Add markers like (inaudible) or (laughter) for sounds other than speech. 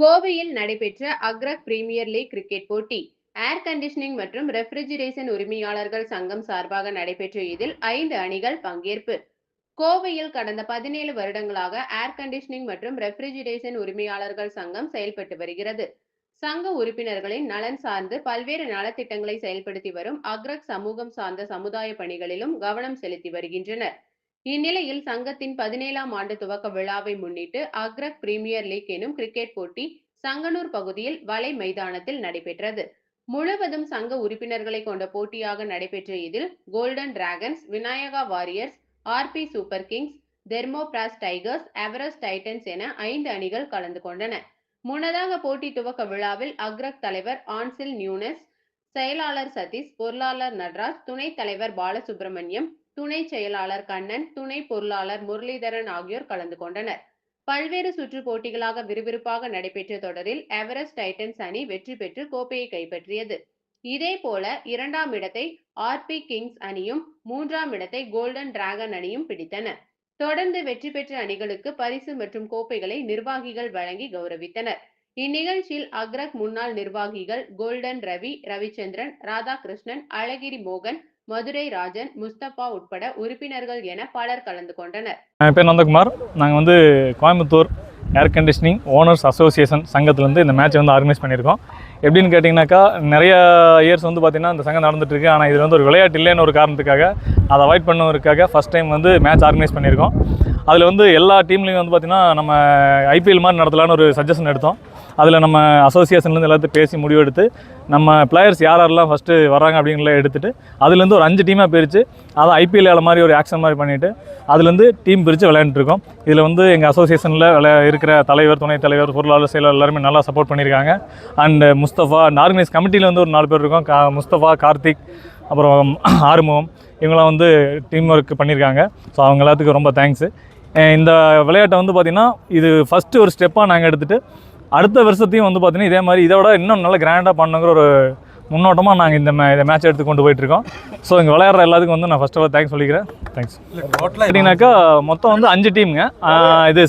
கோவையில் நடைபெற்ற அக்ரக் premier league cricket போட்டி ஏர் கண்டிஷனிங் மற்றும் ரெஃப்ரிஜரேஷன் உரிமையாளர்கள் சங்கம் சார்பாக நடைபெற்ற இதில் ஐந்து அணிகள் பங்கேற்பு. கோவையில் கடந்த பதினேழு வருடங்களாக ஏர் கண்டிஷனிங் மற்றும் ரெஃப்ரிஜரேஷன் உரிமையாளர்கள் சங்கம் செயல்பட்டு வருகிறது. சங்க உறுப்பினர்களின் நலன் சார்ந்து பல்வேறு நலத்திட்டங்களை செயல்படுத்தி வரும் அக்ரக் சமூகம் சார்ந்த சமுதாய பணிகளிலும் கவனம் செலுத்தி வருகின்றனர். இந்நிலையில் சங்கத்தின் பதினேழாம் ஆண்டு துவக்க விழாவை முன்னிட்டு அக்ரக் பிரீமியர் லீக் எனும் கிரிக்கெட் போட்டி சங்கனூர் பகுதியில் வலை மைதானத்தில் நடைபெற்றது. முழுவதும் சங்க உறுப்பினர்களை கொண்ட போட்டியாக நடைபெற்ற இதில் golden dragons Vinayaka warriors RP super kings தெர்மோபிராஸ் tigers everest titans என ஐந்து அணிகள் கலந்து கொண்டன. முன்னதாக போட்டி துவக்க விழாவில் அக்ரக் தலைவர் ஆன்சில் நியூனஸ் செயலாளர் சதீஷ் பொருளாளர் நடராஜ் துணைத் தலைவர் பாலசுப்ரமணியம் துணை செயலாளர் கண்ணன் துணை பொருளாளர் முரளிதரன் ஆகியோர் கலந்து கொண்டனர். பல்வேறு சுற்று போட்டிகளாக விறுவிறுப்பாக நடைபெற்ற தொடரில் எவரெஸ்ட் டைட்டன்ஸ் அணி வெற்றி பெற்று கோப்பையை கைப்பற்றியது. இதேபோல இரண்டாம் இடத்தை ஆர்பி கிங்ஸ் அணியும் மூன்றாம் இடத்தை கோல்டன் டிராகன் அணியும் பிடித்தன. தொடர்ந்து வெற்றி பெற்ற அணிகளுக்கு பரிசு மற்றும் கோப்பைகளை நிர்வாகிகள் வழங்கி கௌரவித்தனர். இந்நிகழ்ச்சியில் அக்ரக் முன்னாள் நிர்வாகிகள் கோல்டன் ரவி ரவிச்சந்திரன் ராதாகிருஷ்ணன் அழகிரி மோகன் மதுரை ராஜன் முஸ்தபா உட்பட உறுப்பினர்கள் என பலர் கலந்து கொண்டனர். என் பேர் நந்தகுமார். நாங்கள் வந்து Coimbatore air conditioning owners association சங்கத்துலேருந்து இந்த மேட்ச் வந்து ஆர்கனைஸ் பண்ணியிருக்கோம். எப்படின்னு கேட்டிங்கனாக்கா நிறைய இயர்ஸ் வந்து பார்த்திங்கன்னா இந்த சங்கம் நடந்துட்டுருக்கு. ஆனால் இதில் வந்து ஒரு விளையாட்டு இல்லைன்னு ஒரு காரணத்துக்காக அதை அவாய்ட் பண்ணுவதற்காக ஃபஸ்ட் டைம் வந்து மேட்ச் ஆர்கனைஸ் பண்ணியிருக்கோம். அதில் வந்து எல்லா டீம்லேயும் வந்து பார்த்திங்கன்னா நம்ம ஐபிஎல் மாதிரி நடத்தலான்னு ஒரு சஜஷன் எடுத்தோம். அதில் நம்ம அசோசியேஷன்லேருந்து எல்லாத்தையும் பேசி முடிவெடுத்து நம்ம பிளேயர்ஸ் யார் யாரெல்லாம் ஃபஸ்ட்டு வராங்க அப்படிங்கிறத எடுத்துகிட்டு அதுலேருந்து ஒரு அஞ்சு டீமாக பிரித்து அதை ஐபிஎல் வேலை மாதிரி ஒரு ஆக்ஷன் மாதிரி பண்ணிவிட்டு அதுலேருந்து டீம் பிரித்து விளையாண்டுருக்கோம் இதில் வந்து எங்கள் அசோசியேஷனில் விளையா இருக்கிற தலைவர் துணைத் தலைவர் பொருளாளர் செயலர் எல்லாருமே நல்லா சப்போர்ட் பண்ணியிருக்காங்க. அண்ட் முஸ்தஃபா அண்ட் ஆர்கனைஸ் கமிட்டியில் வந்து ஒரு நாலு பேர் இருக்கோம். கா முஸ்தஃபா கார்த்திக் அப்புறம் (clears throat) ஆறுமுகம் இவங்களாம் வந்து டீம் ஒர்க் பண்ணியிருக்காங்க. ஸோ அவங்க எல்லாத்துக்கும் ரொம்ப தேங்க்ஸு இந்த விளையாட்டை வந்து பார்த்திங்கன்னா இது ஃபஸ்ட்டு ஒரு ஸ்டெப்பாக நாங்கள் எடுத்துகிட்டு அடுத்த வருஷத்தையும் வந்து பார்த்தீங்கன்னா இதே மாதிரி இதை விட இன்னும் நல்ல கிராண்டாக பண்ணுங்கிற ஒரு முன்னோட்டமாக நாங்கள் இந்த மே இந்த மேட்ச் எடுத்து கொண்டு போயிட்டுருக்கோம். ஸோ இங்கே விளையாடுற எல்லாத்துக்கும் வந்து நான் ஃபஸ்ட் ஆஃப் ஆல் தேங்க்ஸ் சொல்லிக்கிறேன். தேங்க்ஸ் கேட்டிங்கனாக்கா மொத்தம் வந்து அஞ்சு டீமுங்க இது